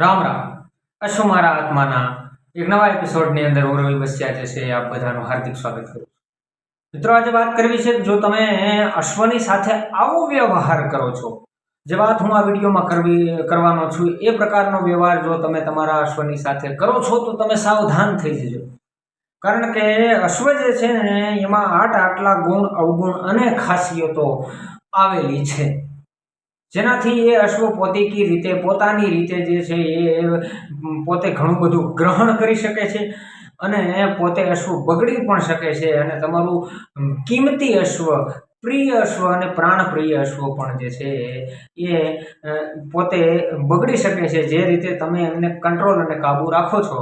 રામ રામ. અશ્વ મારા આત્માના એક નવા એપિસોડની અંદર ઓરવી બસ્યા જે છે આપ બધાનું હાર્દિક સ્વાગત કરું છું. મિત્રો, આજે વાત કરવી છે જો તમે અશ્વની સાથે આવો વ્યવહાર કરો છો. જે વાત હું આ વિડીયોમાં કરવી, કરવાનો છું એ પ્રકારનો વ્યવહાર જો તમે તમારા અશ્વની સાથે કરો છો તો તમે સાવધાન થઈ જજો. કારણ કે અશ્વ જે છે ને એમાં આઠ આટલા ગુણ, અવગુણ અને ખાસિયતો આવેલી છે. જેનાથી એ અશ્વ પોતીકી રીતે, પોતાની રીતે જે છે એ પોતે ઘણું બધું ગ્રહણ કરી શકે છે અને પોતે અશ્વ બગડી પણ શકે છે અને તમારું કિંમતી અશ્વ, પ્રિય અશ્વ અને પ્રાણપ્રિય અશ્વ પણ જે છે એ પોતે બગડી શકે છે. જે રીતે તમે એમને કંટ્રોલ અને કાબુ રાખો છો,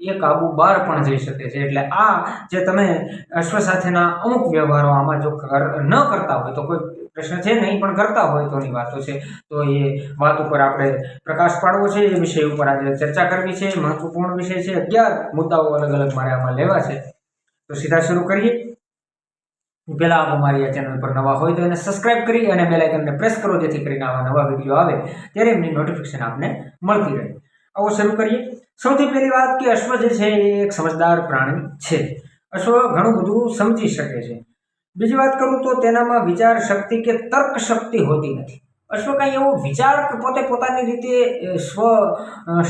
એ કાબુ બહાર પણ જઈ શકે છે. એટલે આ જે તમે અશ્વ સાથેના અમુક વ્યવહારો આમાં જો ન કરતા હોય તો કોઈ પ્રશ્ન છે, નહીં પણ કરતા હોય તોની વાતો છે. તો એ વાત ઉપર આપણે પ્રકાશ પાડવો છે, એ વિષય ઉપર આજે ચર્ચા કરવી છે મહત્વપૂર્ણ વિષય છે. અગિયાર મુદ્દાઓ અલગ અલગ મારે આમાં લેવા છે. તો સીધા શરૂ કરીએ. પહેલાં આપ અમારી આ ચેનલ પર નવા હોય તો એને સબસ્ક્રાઇબ કરી અને બેલ આઇકનને પ્રેસ કરો, જેથી કરીને આવા નવા વીડિયો આવે ત્યારે એમની નોટિફિકેશન આપને મળતી રહે. આવો શરૂ કરીએ. સૌથી પહેલી વાત કે અશ્વ જે છે, એ એક સમજદાર પ્રાણી છે. અશ્વ ઘણું બધું સમજી શકે છે. બીજી વાત કરું તો તેનામાં વિચાર શક્તિ કે તર્ક શક્તિ હોતી નથી. અશ્વ કાંઈ એવો વિચાર પોતે પોતાની રીતે સ્વ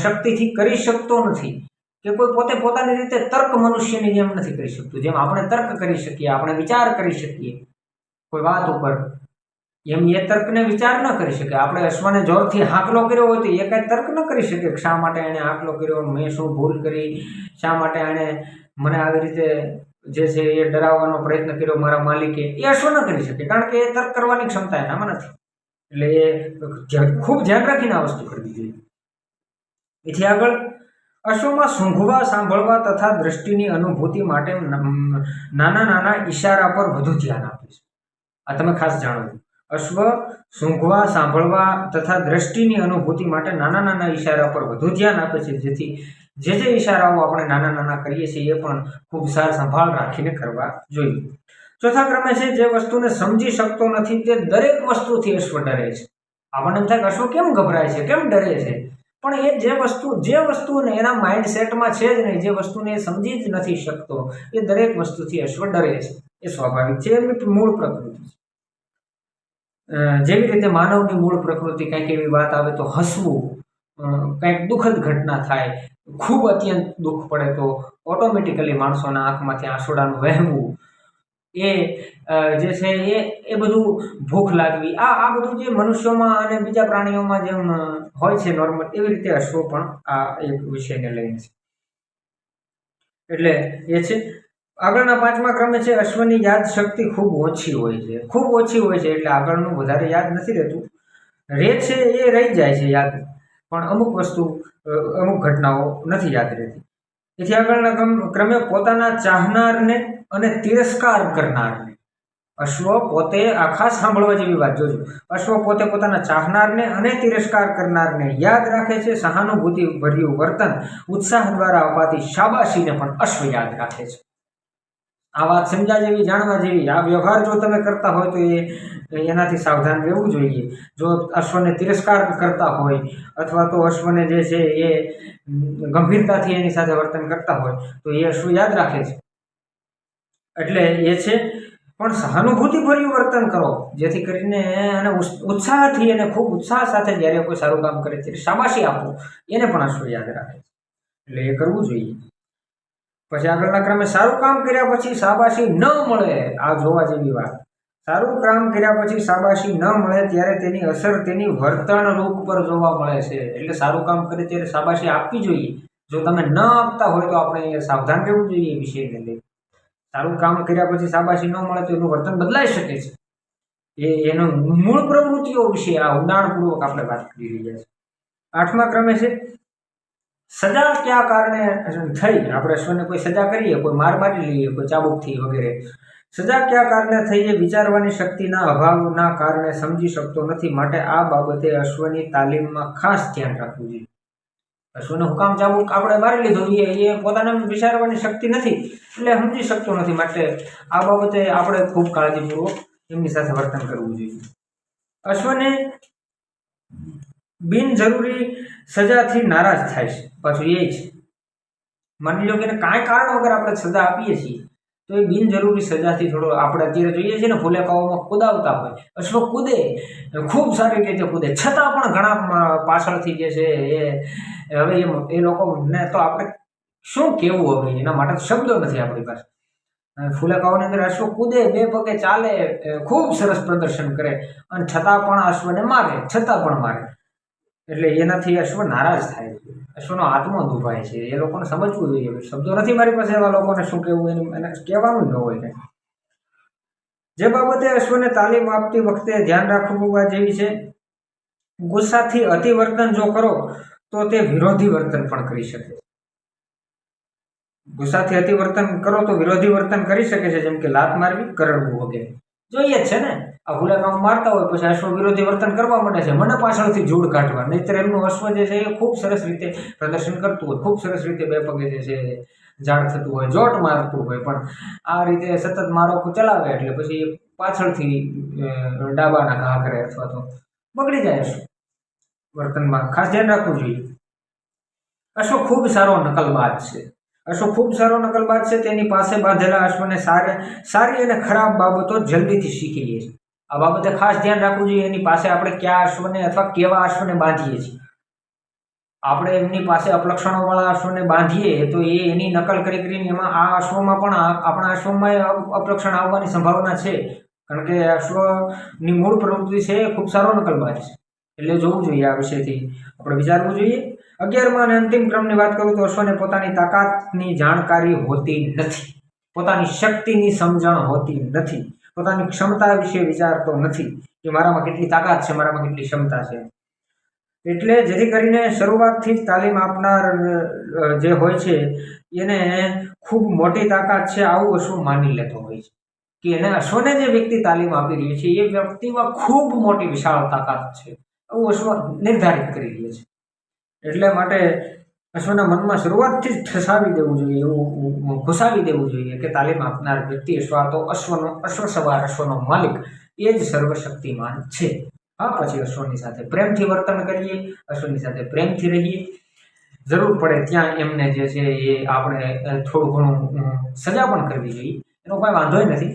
શક્તિથી કરી શકતો નથી કે કોઈ પોતે પોતાની રીતે તર્ક મનુષ્યની જેમ નથી કરી શકતું. જેમ આપણે તર્ક કરી શકીએ, આપણે વિચાર કરી શકીએ. કોઈ વાત ઉપર એમ એ તર્કને વિચાર ન કરી શકે. આપણે અશ્વને જોરથી હાંકલો કર્યો હોય તો એ કાંઈ તર્ક ન કરી શકે શા માટે એણે હાંકલો કર્યો, મેં શું ભૂલ કરી, શા માટે એણે મને આવી રીતે જે છે એ ડરાવવાનો પ્રયત્ન કર્યો મારા માલિકે, એ અશ્વ ન કરી શકે? કારણ કે એ તર્ક કરવાની ક્ષમતા એનામાં નથી. એટલે એ ખૂબ ધ્યાન રાખીને આ વસ્તુ કરવી જોઈએ. એથી આગળ, અશ્વમાં સૂંઘવા, સાંભળવા તથા દ્રષ્ટિની અનુભૂતિ માટે નાના નાના ઈશારા પર વધુ ધ્યાન આપે છે. આ તમે ખાસ જાણો અશ્વ સૂંઘવા, સાંભળવા તથા દ્રષ્ટિની અનુભૂતિ માટે નાના નાના ઈશારા પર વધુ ધ્યાન આપે છે, જેથી જે જે ઈશારાઓ આપણે નાના નાના કરીએ છીએ એ પણ ખૂબ સાર સંભાળ રાખીને કરવા જોઈએ. ચોથા ક્રમે છે, જે વસ્તુને સમજી શકતો નથી તે દરેક વસ્તુથી અશ્વ ડરે છે. આપણને એમ થાય અશ્વ કેમ ગભરાય છે, કેમ ડરે છે? પણ એ જે વસ્તુ, જે વસ્તુને એના માઇન્ડ સેટમાં છે જ નહીં, જે વસ્તુને એ સમજી જ નથી શકતો, એ દરેક વસ્તુથી અશ્વ ડરે છે. એ સ્વાભાવિક છે એમની મૂળ પ્રકૃતિ છે. જેવી રીતે માનવની મૂળ પ્રકૃતિ કંઈક એવી વાત આવે તો હસવું કંઈક દુઃખદ ઘટના થાય ખૂબ અત્યંત દુઃખ પડે તો ઓટોમેટિકલી માણસોના આંખમાંથી આંસુડાનું વહેવું એ જે છે એ એ બધું ભૂખ લાગવી. આ આ બધું જે મનુષ્યોમાં અને બીજા પ્રાણીઓમાં જેમ હોય છે નોર્મલ એવી રીતે અશ્વો પણ આ એક વિષયને લઈને છે. એટલે એ છે, આગળના પાંચમા ક્રમે છે અશ્વની યાદ શક્તિ ખૂબ ઓછી હોય છે. ખૂબ ઓછી હોય છે એટલે આગળનું વધારે યાદ નથી રહેતું. રહે છે એ રહી જાય છે યાદ. પણ અમુક વસ્તુ અમુક ઘટનાઓ નથી યાદ રહેતી. એથી આગળના ક્રમે પોતાના ચાહનારને અને તિરસ્કાર કરનારને. અશ્વ પોતે આખા સાંભળવા જેવી વાત જોજો. અશ્વ પોતે પોતાના ચાહનારને અને તિરસ્કાર કરનારને યાદ રાખે છે સહાનુભૂતિ ભર્યું વર્તન, ઉત્સાહ દ્વારા અપાતી શાબાશીને પણ અશ્વ યાદ રાખે છે. આ વાત સમજા જેવી જાણવા જેવી. આ વ્યવહાર જો તમે કરતા હોય તો એ એનાથી સાવધાન રહેવું જોઈએ. જો અશ્વને તિરસ્કાર કરતા હોય અથવા તો અશ્વને જે છે એ ગંભીરતાથી એની સાથે વર્તન કરતા હોય, તો એ અશ્વ યાદ રાખે છે. એટલે એ છે, પણ સહાનુભૂતિભર્યું વર્તન કરો, જેથી કરીને અને ઉત્સાહથી અને ખૂબ ઉત્સાહ સાથે જ્યારે કોઈ સારું કામ કરે ત્યારે શાબાશી આપો. એને પણ અશ્વ યાદ રાખે છે. એટલે એ કરવું જોઈએ. પછી આગળના ક્રમે સારું કામ કર્યા પછી શાબાશી ન મળે આ જોવા જેવી વાત. સારું કામ કર્યા પછી શાબાશી ન મળે ત્યારે તેની અસર તેની વર્તન રૂપ પર જોવા મળે છે. એટલે સારું કામ કરે ત્યારે શાબાશી આપવી જોઈએ. જો તમે ન આપતા હોય તો આપણે સાવધાન રહેવું જોઈએ એ વિષયને લઈ સારું કામ કર્યા પછી શાબાશી ન મળે તો એનું વર્તન બદલાઈ શકે છે. એ એનો મૂળ પ્રવૃત્તિઓ વિશે આ ઉદાહરણપૂર્વક આપણે વાત કરી રહ્યા છીએ. આઠમા ક્રમે છે સજા કયા કારણે થઈ? આપણે અશ્વને કોઈ સજા કરીએ, કોઈ માર મારી લઈએ, કોઈ ચાબુકથી વગેરે. સજા કયા કારણે થઈ એ વિચારવાની શક્તિના અભાવના કારણે સમજી શકતો નથી. માટે આ બાબતે અશ્વની તાલીમમાં ખાસ ધ્યાન રાખવું જોઈએ. અશ્વને હુકામ ચાબુક આપણે મારી લીધો, એ એ પોતાને વિચારવાની શક્તિ નથી. એટલે સમજી શકતો નથી. માટે આ બાબતે આપણે ખૂબ કાળજીપૂર્વક એમની સાથે વર્તન કરવું જોઈએ. અશ્વને બિનજરૂરી સજાથી નારાજ થાય છે. પાછું એ છે. માની લો કે એને કાંઈ કારણ વગર આપણે સજા આપીએ છીએ, તો એ બિનજરૂરી સજાથી થોડો આપણે અત્યારે જોઈએ છીએ ને ફુલેકાઓમાં કુદાવતા હોય. અશ્વ કૂદે, ખૂબ સારી રીતે કૂદે. છતાં પણ ઘણા પાછળથી જે છે એ, હવે એ લોકોને તો આપણે શું કહેવું હવે? એના માટે શબ્દો નથી આપણી પાસે. ફુલેકાઓની અંદર અશ્વ કૂદે, બે પગે ચાલે, ખૂબ સરસ પ્રદર્શન કરે. અને છતાં પણ અશ્વને મારે, છતાં પણ મારે. એટલે એનાથી અશ્વ નારાજ થાય છે. અશ્વનો આત્મો દુભાય છે. એ લોકોને સમજવું જોઈએ શબ્દો નથી મારી પાસે એવા લોકોને શું કહેવું એનું એને કહેવાનું ન હોય જે બાબતે અશ્વને તાલીમ આપતી વખતે ધ્યાન રાખવું જેવી છે, ગુસ્સાથી અતિવર્તન જો કરો, તો તે વિરોધી વર્તન પણ કરી શકે છે. ગુસ્સાથી અતિવર્તન કરો તો વિરોધી વર્તન કરી શકે છે, જેમ કે લાત મારવી, કરડવું વગેરે. જોઈએ જ છે ને. આ ગુલાકામ કામ મારતા હોય પછી અશ્વ વિરોધી વર્તન કરવા માંડે છે. મને પાછળથી જોડ કાઢવા. નહીંતર એમનું અશ્વ જે છે એ ખૂબ સરસ રીતે પ્રદર્શન કરતું હોય. ખૂબ સરસ રીતે બે પગે જે છે ઝાડ થતું હોય. જોટ મારતું હોય. પણ આ રીતે સતત મારો ચલાવે એટલે પછી પાછળથી ડાબાના ઘા કરે અથવા તો બગડી જાય અશ્વ વર્તનમાં. ખાસ ધ્યાન રાખવું જોઈએ. અશ્વ ખૂબ સારો નકલબાજ છે. અશ્વ ખૂબ સારો નકલબાજ છે, તેની પાસે બાંધેલા અશ્વને સારી સારી અને ખરાબ બાબતો જલ્દીથી શીખી લે છે. આ બાબતે ખાસ ધ્યાન રાખવું જોઈએ, એની પાસે આપણે કયા અશ્વને અથવા કેવા અશ્વને બાંધીએ છીએ. આપણે એમની પાસે અપલક્ષણોવાળા અશ્વને બાંધીએ તો એ એની નકલ કરી કરીને એમાં આ અશ્વમાં પણ આપણા અશ્વમાં અપલક્ષણ આવવાની સંભાવના છે. કારણ કે અશ્વની મૂળ પ્રવૃત્તિ છે, એ ખૂબ સારો નકલબાજ છે. એટલે જોવું જોઈએ આ વિષયથી. આપણે વિચારવું જોઈએ અગિયારમાં અને અંતિમ ક્રમની વાત કરું તો અશ્વને પોતાની તાકાતની જાણકારી હોતી નથી. પોતાની શક્તિની સમજણ હોતી નથી. પોતાની ક્ષમતા વિશે વિચારતો નથી કે મારામાં કેટલી તાકાત છે, મારામાં કેટલી ક્ષમતા છે. એટલે જેથી કરીને શરૂઆતથી જ તાલીમ આપનાર જે હોય છે, એને ખૂબ મોટી તાકાત છે, આવું અશ્વ માની લેતો હોય છે. કે એને અશ્વને જે વ્યક્તિ તાલીમ આપી રહી છે, એ વ્યક્તિમાં ખૂબ મોટી વિશાળ તાકાત છે. આવું અશ્વ નિર્ધારિત કરી રહી છે. એટલે માટે અશ્વના મનમાં શરૂઆતથી જ ઠસાવી દેવું જોઈએ, એવું ઘુસાવી દેવું જોઈએ કે તાલીમ આપનાર વ્યક્તિ અથવા તો અશ્વનો, અશ્વ સવાર અશ્વનો માલિક એ જ સર્વશક્તિમાન છે. હા, પછી અશ્વની સાથે પ્રેમથી વર્તન કરીએ, અશ્વની સાથે પ્રેમથી રહીએ. જરૂર પડે ત્યાં એમને જે છે એ આપણે થોડું ઘણું સજા પણ કરવી જોઈએ. એનો કોઈ વાંધોય નથી.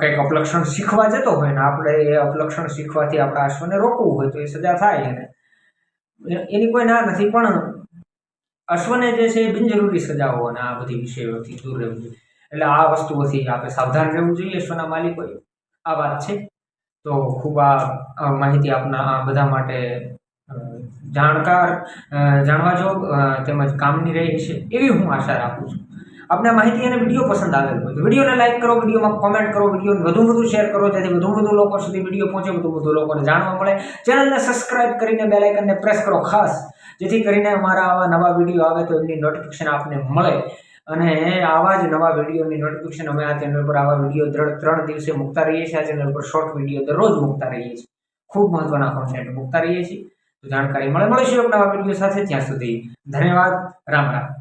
કંઈક અપલક્ષણ શીખવા જતો હોય ને આપણે એ અપલક્ષણ શીખવાથી આપણા અશ્વને રોકવું હોય તો એ સજા થાય એને. એની કોઈ ના નથી, પણ અશ્વને જે છે બિનજરૂરી સજાઓ અને આ બધી વિષયોથી દૂર રહેવું જોઈએ. એટલે આ વસ્તુઓથી આપણે સાવધાન રહેવું જોઈએ અશ્વના માલિકોએ. આ વાત છે. તો ખૂબ આ માહિતી આપના, આ બધા માટે જાણકાર જાણવા જોગ તેમજ કામની રહી છે, એવી હું આશા રાખું છું. આપને માહિતી અને વીડિયો પસંદ આવેલ હોય વિડીયોને લાઇક કરો વિડીયોમાં કોમેન્ટ કરો વિડીયોને વધુ વધુ શેર કરો, જેથી વધુ વધુ લોકો સુધી વીડિયો પહોંચે વધુ વધુ લોકોને જાણવા મળે. ચેનલને સબસ્ક્રાઇબ કરીને બે લાઇકનને પ્રેસ કરો ખાસ, જેથી કરીને અમારા આવા નવા વીડિયો આવે તો એમની નોટિફિકેશન આપને મળે. અને આવા જ નવા વિડીયોની નોટિફિકેશન અમે આ ચેનલ પર આવા વીડિયો ત્રણ ત્રણ દિવસે મૂકતા રહીએ છીએ. આ ચેનલ પર શોર્ટ વીડિયો દરરોજ મૂકતા રહીએ છીએ. ખૂબ મહત્વના કોન્ટેન્ટ મૂકતા રહીએ છીએ. તો જાણકારી મળે. મળીશું એક નવા વીડિયો સાથે. ત્યાં સુધી ધન્યવાદ. રામ રામ.